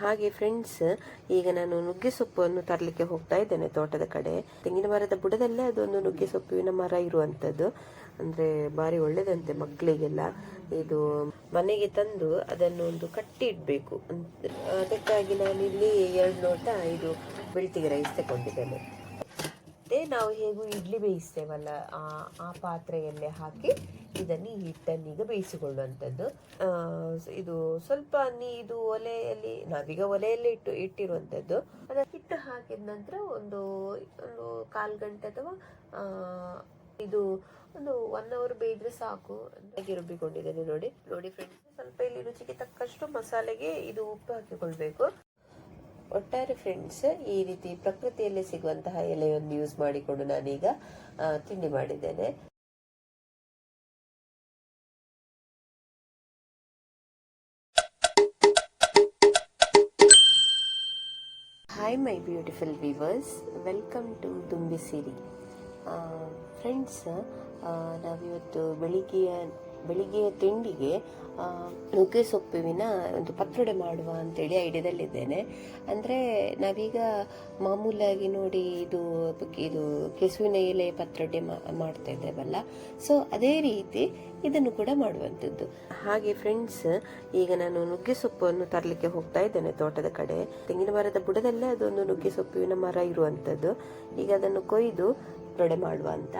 ಹಾಗೆ ಫ್ರೆಂಡ್ಸ್ ಈಗ ನಾನು ನುಗ್ಗೆ ಸೊಪ್ಪನ್ನು ತರಲಿಕ್ಕೆ ಹೋಗ್ತಾ ಇದ್ದೇನೆ ತೋಟದ ಕಡೆ. ತೆಂಗಿನ ಮರದ ಬುಡದಲ್ಲೇ ಅದೊಂದು ನುಗ್ಗೆ ಸೊಪ್ಪಿನ ಮರ ಇರುವಂಥದ್ದು ಅಂದರೆ ಭಾರಿ ಒಳ್ಳೆಯದಂತೆ ಮಕ್ಕಳಿಗೆಲ್ಲ ಇದು ಮನೆಗೆ ತಂದು ಅದನ್ನು ಒಂದು ಕಟ್ಟಿ ಇಡಬೇಕು. ಅದಕ್ಕಾಗಿ ನಾನು ಇಲ್ಲಿ ಎರಡು ಲೋಟ ಇದು ಬೆಳ್ತಿಗೆ ರೈಸ್ ತಗೊಂಡಿದ್ದೇನೆ. ಮತ್ತೆ ನಾವು ಹೇಗೂ ಇಡ್ಲಿ ಬೇಯಿಸ್ತೇವಲ್ಲ, ಆ ಪಾತ್ರೆಯಲ್ಲೇ ಹಾಕಿ ಇದನ್ನು ಈ ಹಿಟ್ಟನ್ನು ಈಗ ಬೇಯಿಸಿಕೊಳ್ಳುವಂಥದ್ದು. ಇದು ಸ್ವಲ್ಪ ನೀ ಇದು ಒಲೆಯಲ್ಲಿ, ನಾವೀಗ ಒಲೆಯಲ್ಲಿ ಇಟ್ಟು, ಇಟ್ಟಿರುವಂಥದ್ದು. ಅದರ ಹಿಟ್ಟು ಹಾಕಿದ ನಂತರ ಒಂದು ಒಂದು ಕಾಲು ಗಂಟೆ ಅಥವಾ ಇದು ಒಂದು ಒನ್ ಅವರ್ ಬೇಯಿದ್ರೆ ಸಾಕು. ಹಾಗೆ ರುಬ್ಬಿಕೊಂಡಿದ್ದೇನೆ ನೋಡಿ. ನೋಡಿ ಫ್ರೆಂಡ್ಸ್ ಸ್ವಲ್ಪ ಇಲ್ಲಿ ರುಚಿಗೆ ತಕ್ಕಷ್ಟು ಮಸಾಲೆಗೆ ಇದು ಉಪ್ಪು ಹಾಕಿಕೊಳ್ಬೇಕು. ಒಟ್ಟಾರೆ ಫ್ರೆಂಡ್ಸ್ ಈ ರೀತಿ ಪ್ರಕೃತಿಯಲ್ಲಿ ಸಿಗುವಂತಹ ಎಲೆಯನ್ನು ಯೂಸ್ ಮಾಡಿಕೊಂಡು ನಾನೀಗ ತಿಂಡಿ ಮಾಡಿದ್ದೇನೆ. Hi my beautiful viewers welcome to Dumbi Siri friends ನಾವಿವತ್ತು ಬೆಳಿಗ್ಗೆಯ ಬೆಳಿಗ್ಗೆಯ ತಿಂಡಿಗೆ ನುಗ್ಗೆ ಸೊಪ್ಪಿನ ಒಂದು ಪತ್ರೊಡೆ ಮಾಡುವ ಅಂತೇಳಿ ಐಡಿಯಾದಲ್ಲಿದ್ದೇನೆ. ಅಂದರೆ ನಾವೀಗ ಮಾಮೂಲಾಗಿ ನೋಡಿ ಇದು ಇದು ಕೆಸುವಿನ ಎಲೆ ಪತ್ರೊಡೆ ಮಾಡ್ತಾ ಇದ್ದೇವಲ್ಲ. ಸೊ ಅದೇ ರೀತಿ ಇದನ್ನು ಕೂಡ ಮಾಡುವಂಥದ್ದು. ಹಾಗೆ ಫ್ರೆಂಡ್ಸ್ ಈಗ ನಾನು ನುಗ್ಗೆ ಸೊಪ್ಪನ್ನು ತರಲಿಕ್ಕೆ ಹೋಗ್ತಾ ಇದ್ದೇನೆ ತೋಟದ ಕಡೆ. ತೆಂಗಿನ ಮರದ ಬುಡದಲ್ಲೇ ಅದೊಂದು ನುಗ್ಗೆ ಸೊಪ್ಪಿನ ಮರ ಇರುವಂಥದ್ದು. ಈಗ ಅದನ್ನು ಕೊಯ್ದು ಪತ್ರೊಡೆ ಮಾಡುವ ಅಂತ.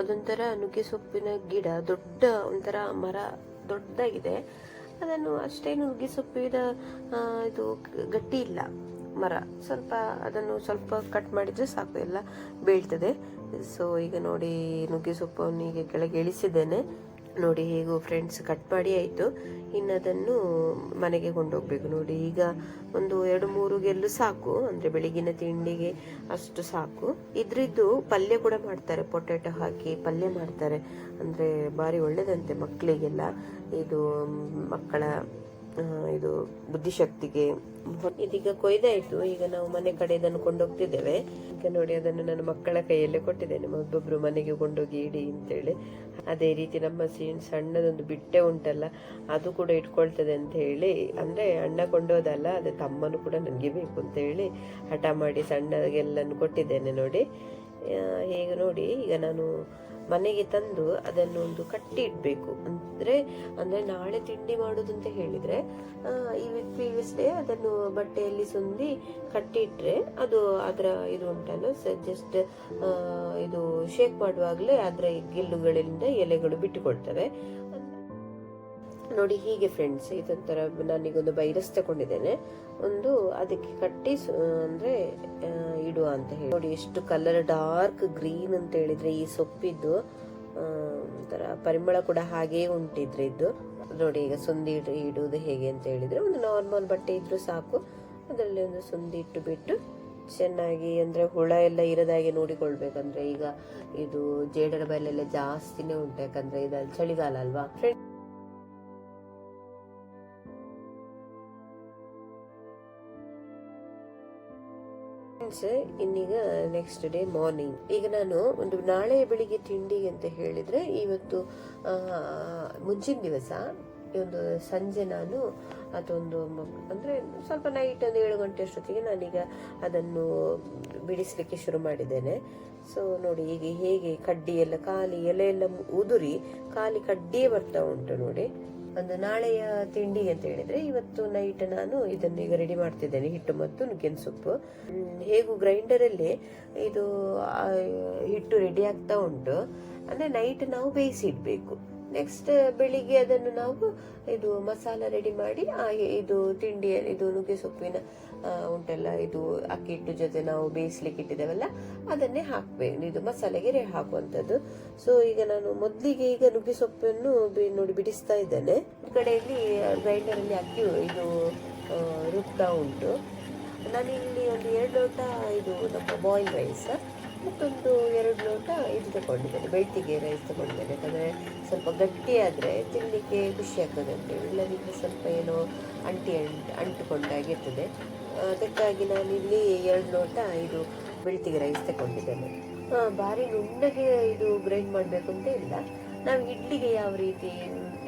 ಅದೊಂಥರ ನುಗ್ಗೆ ಸೊಪ್ಪಿನ ಗಿಡ, ದೊಡ್ಡ ಒಂಥರ ಮರ ದೊಡ್ಡದಾಗಿದೆ. ಅದನ್ನು ಅಷ್ಟೇನು ನುಗ್ಗೆ ಸೊಪ್ಪಿನ ಇದು ಗಟ್ಟಿ ಇಲ್ಲ, ಮರ. ಸ್ವಲ್ಪ ಅದನ್ನು ಸ್ವಲ್ಪ ಕಟ್ ಮಾಡಿದರೆ ಸಾಕು, ಎಲ್ಲ ಬೀಳ್ತದೆ. ಸೊ ಈಗ ನೋಡಿ ನುಗ್ಗೆ ಸೊಪ್ಪನ್ನು ಈಗ ಕೆಳಗೆ ಇಳಿಸಿದ್ದೇನೆ. ನೋಡಿ ಹೇಗೂ ಫ್ರೆಂಡ್ಸ್ ಕಟ್ ಮಾಡಿ ಆಯಿತು. ಇನ್ನು ಅದನ್ನು ಮನೆಗೆ ಕೊಂಡೋಗ್ಬೇಕು ನೋಡಿ. ಈಗ ಒಂದು ಎರಡು ಮೂರು ಗೆಲ್ಲು ಸಾಕು. ಅಂದರೆ ಬೆಳಗಿನ ತಿಂಡಿಗೆ ಅಷ್ಟು ಸಾಕು. ಇದ್ರದ್ದು ಪಲ್ಯ ಕೂಡ ಮಾಡ್ತಾರೆ. ಪೊಟ್ಯಾಟೊ ಹಾಕಿ ಪಲ್ಯ ಮಾಡ್ತಾರೆ. ಅಂದರೆ ಭಾರಿ ಒಳ್ಳೆಯದಂತೆ ಮಕ್ಕಳಿಗೆಲ್ಲ ಇದು ಮಕ್ಕಳ ಇದು ಬುದ್ಧಿಶಕ್ತಿಗೆ ಇದೀಗ ಕೊಯ್ದಾಯ್ತು ಈಗ ನಾವು ಮನೆ ಕಡೆ ಇದನ್ನು ಕೊಂಡೋಗ್ತಿದ್ದೇವೆ. ಈಗ ನೋಡಿ ಅದನ್ನು ನನ್ನ ಮಕ್ಕಳ ಕೈಯಲ್ಲೇ ಕೊಟ್ಟಿದ್ದೇನೆ. ಒಬ್ಬೊಬ್ರು ಮನೆಗೆ ಕೊಂಡೋಗಿ ಇಡಿ ಅಂತೇಳಿ. ಅದೇ ರೀತಿ ನಮ್ಮ ಸೀನ್ ಸಣ್ಣದೊಂದು ಬಿಟ್ಟೆ ಉಂಟಲ್ಲ, ಅದು ಕೂಡ ಇಟ್ಕೊಳ್ತದೆ ಅಂತ ಹೇಳಿ. ಅಂದ್ರೆ ಅಣ್ಣ ಕೊಂಡೋದಲ್ಲ, ಅದೇ ತಮ್ಮನು ಕೂಡ ನನಗೆ ಬೇಕು ಅಂತ ಹೇಳಿ ಹಠ ಮಾಡಿ ಸಣ್ಣಗೆಲ್ಲನ್ನು ಕೊಟ್ಟಿದ್ದೇನೆ ನೋಡಿ. ಹೇಗೆ ನೋಡಿ, ಈಗ ನಾನು ಮನೆಗೆ ತಂದು ಅದನ್ನು ಒಂದು ಕಟ್ಟಿ ಇಡಬೇಕು. ಅಂದರೆ, ಅಂದ್ರೆ ನಾಳೆ ತಿಂಡಿ ಮಾಡೋದು ಅಂತ ಹೇಳಿದ್ರೆ ಈ ಪ್ರೀವಿಯಸ್ ಡೇ ಅದನ್ನು ಬಟ್ಟೆಯಲ್ಲಿ ಸುಂದಿ ಕಟ್ಟಿ ಇಟ್ರೆ ಅದು ಅದರ ಇದು ಉಂಟಲ್ಲ ಜಸ್ಟ್ ಇದು ಶೇಕ್ ಮಾಡುವಾಗಲೇ ಅದರ ಗಿಲ್ಲುಗಳಿಂದ ಎಲೆಗಳು ಬಿಟ್ಟುಕೊಳ್ತವೆ. ನೋಡಿ ಹೀಗೆ ಫ್ರೆಂಡ್ಸ್ ಇದೊಂಥರ ನಾನೀಗೊಂದು ಬೈರಸ್ ತಗೊಂಡಿದ್ದೇನೆ. ಒಂದು ಅದಕ್ಕೆ ಕಟ್ಟಿ ಅಂದ್ರೆ ಇಡುವ ಅಂತ ಹೇಳಿ. ನೋಡಿ ಎಷ್ಟು ಕಲರ್ ಡಾರ್ಕ್ ಗ್ರೀನ್ ಅಂತ ಹೇಳಿದ್ರೆ ಈ ಸೊಪ್ಪಿದ್ದು ಒಂಥರ ಪರಿಮಳ ಕೂಡ ಹಾಗೇ ಉಂಟಿದ್ರಿದ್ದು ನೋಡಿ ಈಗ ಸುಂದಿ ಇಡು ಇಡುವುದು ಹೇಗೆ ಅಂತ ಹೇಳಿದ್ರೆ ಒಂದು ನಾರ್ಮಲ್ ಬಟ್ಟೆ ಇದ್ರೂ ಸಾಕು. ಅದರಲ್ಲಿ ಒಂದು ಸುಂದಿ ಇಟ್ಟು ಬಿಟ್ಟು ಚೆನ್ನಾಗಿ ಅಂದ್ರೆ ಹುಳ ಎಲ್ಲ ಇರದಾಗೆ ನೋಡಿಕೊಳ್ಬೇಕಂದ್ರೆ ಈಗ ಇದು ಜೇಡರ ಬಯಲೆಲ್ಲ ಜಾಸ್ತಿನೇ ಉಂಟು ಯಾಕಂದ್ರೆ ಇದು ಚಳಿಗಾಲ ಅಲ್ವಾ. Friends, ಫ್ರೆಂಡ್ಸ್ ಇನ್ನೀಗ ನೆಕ್ಸ್ಟ್ ಡೇ ಮಾರ್ನಿಂಗ್ ಈಗ ನಾನು ಒಂದು ನಾಳೆ ಬೆಳಿಗ್ಗೆ ತಿಂಡಿ ಅಂತ ಹೇಳಿದ್ರೆ ಇವತ್ತು ಮುಂಚಿನ ದಿವಸ ಒಂದು ಸಂಜೆ ನಾನು ಅದೊಂದು ಅಂದ್ರೆ ಸ್ವಲ್ಪ ನೈಟ್ ಒಂದು ಏಳು ಗಂಟೆ ಅಷ್ಟೊತ್ತಿಗೆ ನಾನೀಗ ಅದನ್ನು ಬಿಡಿಸಲಿಕ್ಕೆ ಶುರು ಮಾಡಿದ್ದೇನೆ. ಸೊ ನೋಡಿ, ಈಗ ಹೇಗೆ ಕಡ್ಡಿ ಎಲ್ಲ, ಖಾಲಿ ಎಲೆ ಎಲ್ಲ ಉದುರಿ ಖಾಲಿ ಕಡ್ಡಿಯೇ ಬರ್ತಾ ಉಂಟು ನೋಡಿ. ಒಂದು ನಾಳೆಯ ತಿಂಡಿ ಅಂತ ಹೇಳಿದ್ರೆ ಇವತ್ತು ನೈಟ್ ನಾನು ಇದನ್ನು ಈಗ ರೆಡಿ ಮಾಡ್ತಿದ್ದೇನೆ, ಹಿಟ್ಟು ಮತ್ತು ನುಗ್ಗಿನ ಸೊಪ್ಪು. ಹೇಗೂ ಗ್ರೈಂಡರ್ ಅಲ್ಲಿ ಇದು ಹಿಟ್ಟು ರೆಡಿ ಆಗ್ತಾ ಉಂಟು. ಅಂದ್ರೆ ನೈಟ್ ನಾವು ಬೇಯಿಸಿ ಇಡ್ಬೇಕು. ನೆಕ್ಸ್ಟ್ ಬೆಳಿಗ್ಗೆ ಅದನ್ನು ನಾವು ಇದು ಮಸಾಲ ರೆಡಿ ಮಾಡಿ ಇದು ತಿಂಡಿ ಇದು ನುಗ್ಗೆ ಸೊಪ್ಪಿನ ಉಂಟಲ್ಲ, ಇದು ಅಕ್ಕಿ ಹಿಟ್ಟು ಜೊತೆ ನಾವು ಬೇಯಿಸ್ಲಿಕ್ಕೆ ಇಟ್ಟಿದ್ದೇವಲ್ಲ, ಅದನ್ನೇ ಹಾಕ್ಬೇಕು. ಇದು ಮಸಾಲೆಗೆ ಹಾಕುವಂಥದ್ದು. ಸೊ ಈಗ ನಾನು ಮೊದಲಿಗೆ ಈಗ ನುಗ್ಗೆ ಸೊಪ್ಪನ್ನು ನೋಡಿ ಬಿಡಿಸ್ತಾ ಇದ್ದೇನೆ. ಈ ಕಡೆಯಲ್ಲಿ ಗ್ರೈಂಡರಲ್ಲಿ ಅಕ್ಕಿ, ಇದು ರುಬ್ತಾ ಉಂಟು. ನಾನು ಇಲ್ಲಿ ಒಂದು ಎರಡು ಲೋಟ ಇದು ನಮ್ಮ ಬಾಯ್ಲ್ ರೈಸ್ ಮತ್ತೊಂದು ಎರಡು ಲೋಟ ಇದು ತಗೊಂಡಿದ್ದೇನೆ ಬೆಳ್ತಿಗೆ ರೈಸ್ ತಗೊಂಡಿದ್ದೇನೆ. ಯಾಕಂದರೆ ಸ್ವಲ್ಪ ಗಟ್ಟಿಯಾದರೆ ತಿನ್ನಲಿಕ್ಕೆ ಖುಷಿ ಆಗ್ತದೆ ಇಲ್ಲದಿದ್ದರೆ ಸ್ವಲ್ಪ ಏನೋ ಅಂಟಿ ಅಂಟು ಅಂಟುಕೊಂಡಾಗಿರ್ತದೆ ಅದಕ್ಕಾಗಿ ನಾನು ಇಲ್ಲಿ ಎರಡು ಲೋಟ ಇದು ಬೆಳ್ತಿಗೆ ರೈಸ್ ತಗೊಂಡಿದ್ದೇನೆ. ಭಾರಿ ನುಣ್ಣಗೆ ಇದು ಗ್ರೈಂಡ್ ಮಾಡಬೇಕು ಅಂತ ಇಲ್ಲ. ನಾವು ಇಡ್ಲಿಗೆ ಯಾವ ರೀತಿ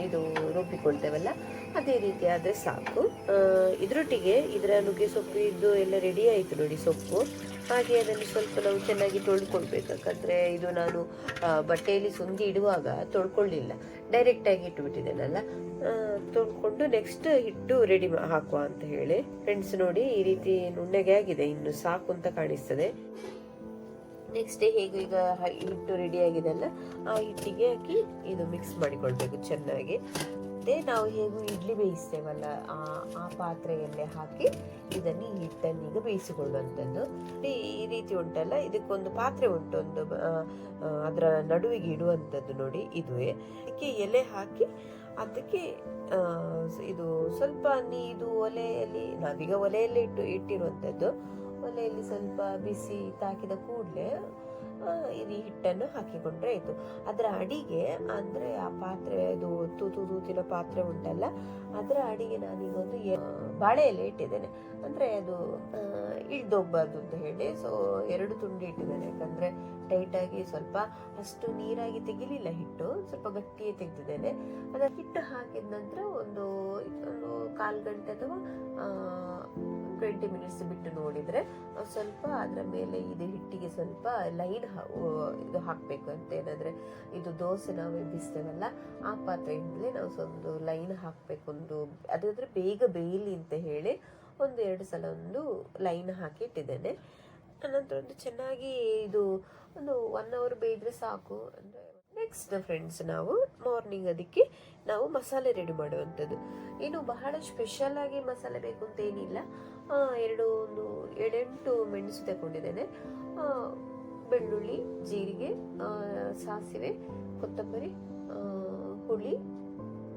ಇದು ರುಬ್ಬಿಕೊಳ್ತೇವಲ್ಲ ಅದೇ ರೀತಿ ಆದರೆ ಸಾಕು. ಇದರೊಟ್ಟಿಗೆ ಇದರ ನುಗ್ಗೆ ಸೊಪ್ಪು ಇದ್ದು ಎಲ್ಲ ರೆಡಿ ಆಯಿತು ನೋಡಿ ಸೊಪ್ಪು. ಹಾಗೆ ಅದನ್ನು ಸ್ವಲ್ಪ ನಾವು ಚೆನ್ನಾಗಿ ತೊಳ್ಕೊಳ್ಬೇಕು ಯಾಕಂದರೆ ಇದು ನಾನು ಬಟ್ಟೆಯಲ್ಲಿ ಸುಂದಿ ಇಡುವಾಗ ತೊಳ್ಕೊಳ್ಳಿಲ್ಲ. ಡೈರೆಕ್ಟಾಗಿ ಇಟ್ಬಿಟ್ಟಿದ್ದೇನಲ್ಲ ತೊಳ್ಕೊಂಡು ನೆಕ್ಸ್ಟ್ ಹಿಟ್ಟು ರೆಡಿ ಹಾಕುವ ಅಂತ ಹೇಳಿ. ಫ್ರೆಂಡ್ಸ್ ನೋಡಿ ಈ ರೀತಿ ನುಣ್ಣಗೆ ಆಗಿದೆ. ಇನ್ನು ಸಾಕು ಅಂತ ಕಾಣಿಸ್ತದೆ. ನೆಕ್ಸ್ಟ್ ಹೇಗೆ ಈಗ ಹಿಟ್ಟು ರೆಡಿ ಆಗಿದೆಲ್ಲ ಆ ಹಿಟ್ಟಿಗೆ ಹಾಕಿ ಇದು ಮಿಕ್ಸ್ ಮಾಡಿಕೊಳ್ಬೇಕು ಚೆನ್ನಾಗಿ. ಮತ್ತೆ ನಾವು ಹೇಗೂ ಇಡ್ಲಿ ಬೇಯಿಸ್ತೇವಲ್ಲ, ಆ ಆ ಪಾತ್ರೆಯಲ್ಲೇ ಹಾಕಿ ಇದನ್ನು ಈ ಹಿಟ್ಟನ್ನು ಈಗ ಬೇಯಿಸಿಕೊಳ್ಳುವಂಥದ್ದು. ಈ ರೀತಿ ಉಂಟಲ್ಲ, ಇದಕ್ಕೊಂದು ಪಾತ್ರೆ ಉಂಟು, ಒಂದು ಅದರ ನಡುವಿಗೆ ಇಡುವಂಥದ್ದು ನೋಡಿ ಇದುವೇ. ಅದಕ್ಕೆ ಎಲೆ ಹಾಕಿ ಅದಕ್ಕೆ ಇದು ಸ್ವಲ್ಪ ನೀದು ಒಲೆಯಲ್ಲಿ ನಾವೀಗ ಒಲೆಯಲ್ಲೇ ಇಟ್ಟು, ಇಟ್ಟಿರುವಂಥದ್ದು. ಒಲೆಯಲ್ಲಿ ಸ್ವಲ್ಪ ಬಿಸಿ ತಾಕಿದ ಕೂಡಲೇ ಇದು ಹಿಟ್ಟನ್ನು ಹಾಕಿಕೊಂಡ್ರೆ ಆಯಿತು. ಅದರ ಅಡಿಗೆ, ಅಂದರೆ ಆ ಪಾತ್ರೆ, ಅದು ತೂತು ತೂತಿನ ಪಾತ್ರೆ ಉಂಟಲ್ಲ, ಅದರ ಅಡಿಗೆ ನಾನೀಗ ಒಂದು ಎ- ಬಾಳೆ ಎಲೆ ಇಟ್ಟಿದ್ದೇನೆ. ಅಂದರೆ ಅದು ಇಳಿದೋಗ್ಬಾರ್ದು ಅಂತ ಹೇಳಿ. ಸೊ ಎರಡು ತುಂಡು ಇಟ್ಟಿದ್ದೇನೆ. ಯಾಕಂದರೆ ಟೈಟಾಗಿ ಸ್ವಲ್ಪ ಅಷ್ಟು ನೀರಾಗಿ ತೆಗಿಲಿಲ್ಲ ಹಿಟ್ಟು, ಸ್ವಲ್ಪ ಗಟ್ಟಿಯೇ ತೆಗೆದಿದ್ದೇನೆ. ಅದರ ಹಿಟ್ಟು ಹಾಕಿದ ನಂತರ ಒಂದು ಕಾಲು ಗಂಟೆ ಅಥವಾ ಟ್ವೆಂಟಿ ಮಿನಿಟ್ಸ್ ಬಿಟ್ಟು ನೋಡಿದರೆ ಸ್ವಲ್ಪ ಅದರ ಮೇಲೆ ಇದು ಹಿಟ್ಟಿಗೆ ಸ್ವಲ್ಪ ಲೈನ್ ಇದು ಹಾಕಬೇಕು ಅಂತ ಏನಂದರೆ, ಇದು ದೋಸೆ ನಾವು ಎಬ್ಬಿಸ್ತೇವಲ್ಲ, ಆ ಪಾತ್ರೆಯಿಂದಲೇ ನಾವು ಒಂದು ಲೈನ್ ಹಾಕಬೇಕು, ಒಂದು ಅದಾದರೆ ಬೇಗ ಬೇಯಲಿ ಅಂತ ಹೇಳಿ ಒಂದು ಎರಡು ಸಲ ಒಂದು ಲೈನ್ ಹಾಕಿ ಇಟ್ಟಿದ್ದೇನೆ ಅನಂತರ ಒಂದು ಚೆನ್ನಾಗಿ ಇದು ಒಂದು ಒನ್ ಅವರ್ ಬೇಯಿದ್ರೆ ಸಾಕು. ಅಂದರೆ ನೆಕ್ಸ್ಟ್ ಫ್ರೆಂಡ್ಸ್ ನಾವು ಮಾರ್ನಿಂಗ್ ಅದಕ್ಕೆ ನಾವು ಮಸಾಲೆ ರೆಡಿ ಮಾಡುವಂಥದ್ದು. ಏನು ಬಹಳ ಸ್ಪೆಷಲ್ ಆಗಿ ಮಸಾಲೆ ಬೇಕು ಅಂತ ಏನಿಲ್ಲ. ಆ, ಎರಡು ಒಂದು ಏಳೆಂಟು ಮೆಣಸು ತಗೊಂಡಿದ್ದೇನೆ. ಬೆಳ್ಳುಳ್ಳಿ ಜೀರಿಗೆ ಸಾಸಿವೆ ಕೊತ್ತಂಬರಿ ಹುಳಿ.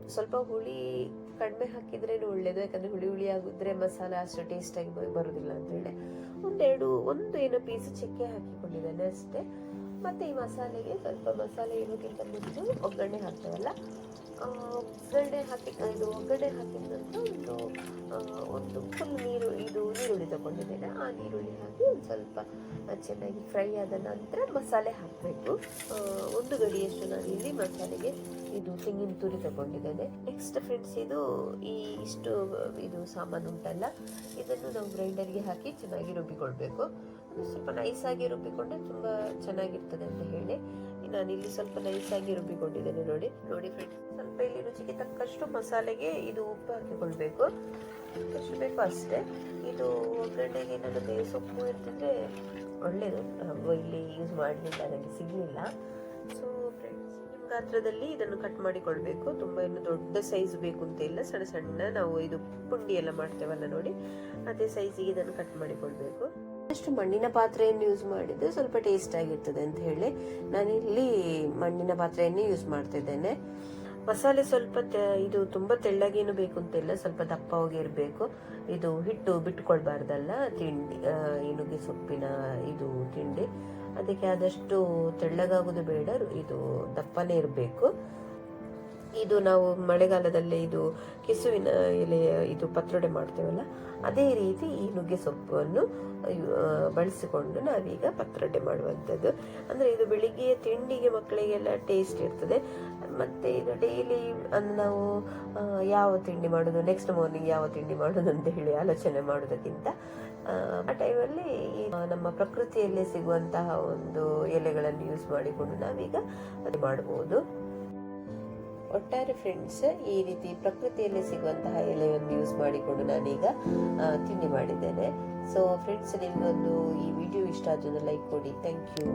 ಸ್ವಲ್ಪ ಹುಳಿ ಕಡಿಮೆ ಹಾಕಿದ್ರೆ ಒಳ್ಳೇದು ಯಾಕಂದ್ರೆ ಹುಳಿ ಹುಳಿ ಆಗಿದ್ರೆ ಮಸಾಲೆ ಅಷ್ಟು ಟೇಸ್ಟ್ ಆಗಿ ಅಂತೇಳಿ ಬರುದಿಲ್ಲ ಅಂತ ಹೇಳಿ. ಒಂದೆರಡು ಒಂದು ಏನೋ ಪೀಸ್ ಚಕ್ಕೆ ಹಾಕಿಕೊಂಡಿದ್ದೇನೆ ಅಷ್ಟೇ. ಮತ್ತೆ ಈ ಮಸಾಲೆಗೆ ಸ್ವಲ್ಪ ಮಸಾಲೆ ಇರೋಕ್ಕಿಂತ ಮುಂಚೆ ಒಗ್ಗರಣೆ ಹಾಕ್ತೇವಲ್ಲ? ಒಗ್ಗರಣೆ ಹಾಕಿ, ಇದು ಒಗ್ಗರಣೆ ಹಾಕಿದ ನಂತರ ಒಂದು ಒಂದು ಫುಲ್ ನೀರು, ಇದು ನೀರುಳ್ಳಿ ತಗೊಂಡಿದ್ದೇನೆ. ಆ ನೀರುಳ್ಳಿ ಹಾಕಿ ಒಂದು ಸ್ವಲ್ಪ ಚೆನ್ನಾಗಿ ಫ್ರೈ ಆದ ನಂತರ ಮಸಾಲೆ ಹಾಕಬೇಕು. ಒಂದು ಗಡಿಯಷ್ಟು ನಾನು ಇಲ್ಲಿ ಮಸಾಲೆಗೆ ಇದು ತೆಂಗಿನ ತುರಿ ತಗೊಂಡಿದ್ದೇನೆ. ನೆಕ್ಸ್ಟ್ ಫ್ರೆಂಡ್ಸ್ ಇದು ಈ ಇಷ್ಟು, ಇದು ಸಾಮಾನು ಉಂಟಲ್ಲ, ಇದನ್ನು ನಾವು ಗ್ರೈಂಡರ್ಗೆ ಹಾಕಿ ಚೆನ್ನಾಗಿ ರುಬ್ಬಿಕೊಳ್ಬೇಕು. ಸ್ವಲ್ಪ ನೈಸಾಗಿ ರುಬ್ಬಿಕೊಂಡ್ರೆ ತುಂಬ ಚೆನ್ನಾಗಿರ್ತದೆ ಅಂತ ಹೇಳಿ. ನಾನು ಇಲ್ಲಿ ಸ್ವಲ್ಪ ನೈಸಾಗಿ ರುಬ್ಬಿಕೊಂಡಿದ್ದೇನೆ ನೋಡಿ. ನೋಡಿ ಫ್ರೆಂಡ್ಸ್ ಸ್ವಲ್ಪ ಇಲ್ಲಿ ರುಚಿಗೆ ತಕ್ಕಷ್ಟು ಮಸಾಲೆಗೆ ಇದು ಉಪ್ಪು ಹಾಕಿಕೊಳ್ಬೇಕು. ಎಷ್ಟು ಬೇಕು ಅಷ್ಟೇ. ಇದು ಒಗ್ಗರಣೆಗೆ ನನಗೆ ಸೊಪ್ಪು ಇರ್ತಿದ್ರೆ ಒಳ್ಳೆಯದು ಇಲ್ಲಿ ಯೂಸ್ ಮಾಡಲಿಲ್ಲ ನನಗೆ ಸಿಗಲಿಲ್ಲ. ಸೊ ಫ್ರೆಂಡ್ಸ್ ನಿಮ್ಮ ಗಾತ್ರದಲ್ಲಿ ಇದನ್ನು ಕಟ್ ಮಾಡಿಕೊಳ್ಬೇಕು. ತುಂಬ ಇನ್ನು ದೊಡ್ಡ ಸೈಜ್ ಬೇಕು ಅಂತ ಇಲ್ಲ. ಸಣ್ಣ ಸಣ್ಣ ನಾವು ಇದು ಪುಂಡಿ ಎಲ್ಲ ಮಾಡ್ತೇವಲ್ಲ ನೋಡಿ. ಅದೇ ಸೈಜಿಗೆ ಇದನ್ನು ಕಟ್ ಮಾಡಿಕೊಳ್ಬೇಕು. ಅಷ್ಟು ಮಣ್ಣಿನ ಪಾತ್ರೆಯನ್ನು ಯೂಸ್ ಮಾಡಿದ್ರೆ ಸ್ವಲ್ಪ ಟೇಸ್ಟ್ ಆಗಿರ್ತದೆ ಅಂತ ಹೇಳಿ ನಾನಿಲ್ಲಿ ಮಣ್ಣಿನ ಪಾತ್ರೆಯನ್ನೇ ಯೂಸ್ ಮಾಡ್ತಿದ್ದೇನೆ. ಮಸಾಲೆ ಸ್ವಲ್ಪ ಇದು ತುಂಬ ತೆಳ್ಳಗೇನು ಬೇಕು ಅಂತ ಇಲ್ಲ ಸ್ವಲ್ಪ ದಪ್ಪವಾಗಿ ಇರಬೇಕು. ಇದು ಹಿಟ್ಟು ಬಿಟ್ಕೊಳ್ಬಾರ್ದಲ್ಲ ತಿಂಡಿ ಆ, ನುಗ್ಗೆ ಸೊಪ್ಪಿನ ಇದು ತಿಂಡಿ. ಅದಕ್ಕೆ ಆದಷ್ಟು ತೆಳ್ಳಗಾಗೋದು ಬೇಡ ಇದು ದಪ್ಪನೇ ಇರಬೇಕು. ಇದು ನಾವು ಮಳೆಗಾಲದಲ್ಲಿ ಇದು ಕೆಸುವಿನ ಎಲೆಯ ಇದು ಪತ್ರೊಡೆ ಮಾಡ್ತೇವಲ್ಲ ಅದೇ ರೀತಿ ಈ ನುಗ್ಗೆ ಸೊಪ್ಪನ್ನು ಬಳಸಿಕೊಂಡು ನಾವೀಗ ಪತ್ರೊಡೆ ಮಾಡುವಂಥದ್ದು. ಅಂದರೆ ಇದು ಬೆಳಿಗ್ಗೆ ತಿಂಡಿಗೆ ಮಕ್ಕಳಿಗೆಲ್ಲ ಟೇಸ್ಟ್ ಇರ್ತದೆ. ಮತ್ತು ಇದು ಡೈಲಿ ನಾವು ಯಾವ ತಿಂಡಿ ಮಾಡೋದು ನೆಕ್ಸ್ಟ್ ಮಾರ್ನಿಂಗ್ ಯಾವ ತಿಂಡಿ ಮಾಡೋದು ಅಂತ ಹೇಳಿ ಆಲೋಚನೆ ಮಾಡೋದಕ್ಕಿಂತ ಆ, ಟೈಮಲ್ಲಿ ನಮ್ಮ ಪ್ರಕೃತಿಯಲ್ಲೇ ಸಿಗುವಂತಹ ಒಂದು ಎಲೆಗಳನ್ನು ಯೂಸ್ ಮಾಡಿಕೊಂಡು ನಾವೀಗ ಅದು ಮಾಡ್ಬೋದು. ಒಟ್ಟಾರೆ ಫ್ರೆಂಡ್ಸ್ ಈ ರೀತಿ ಪ್ರಕೃತಿಯಲ್ಲಿ ಸಿಗುವಂತಹ ಎಲೆಯನ್ನು ಯೂಸ್ ಮಾಡಿಕೊಂಡು ನಾನೀಗ ತಿಂಡಿ ಮಾಡಿದ್ದೇನೆ. ಸೊ ಫ್ರೆಂಡ್ಸ್ ನಿಮಗೊಂದು ಈ ವಿಡಿಯೋ ಇಷ್ಟ ಆದ್ರೆ ಲೈಕ್ ಕೊಡಿ. Thank you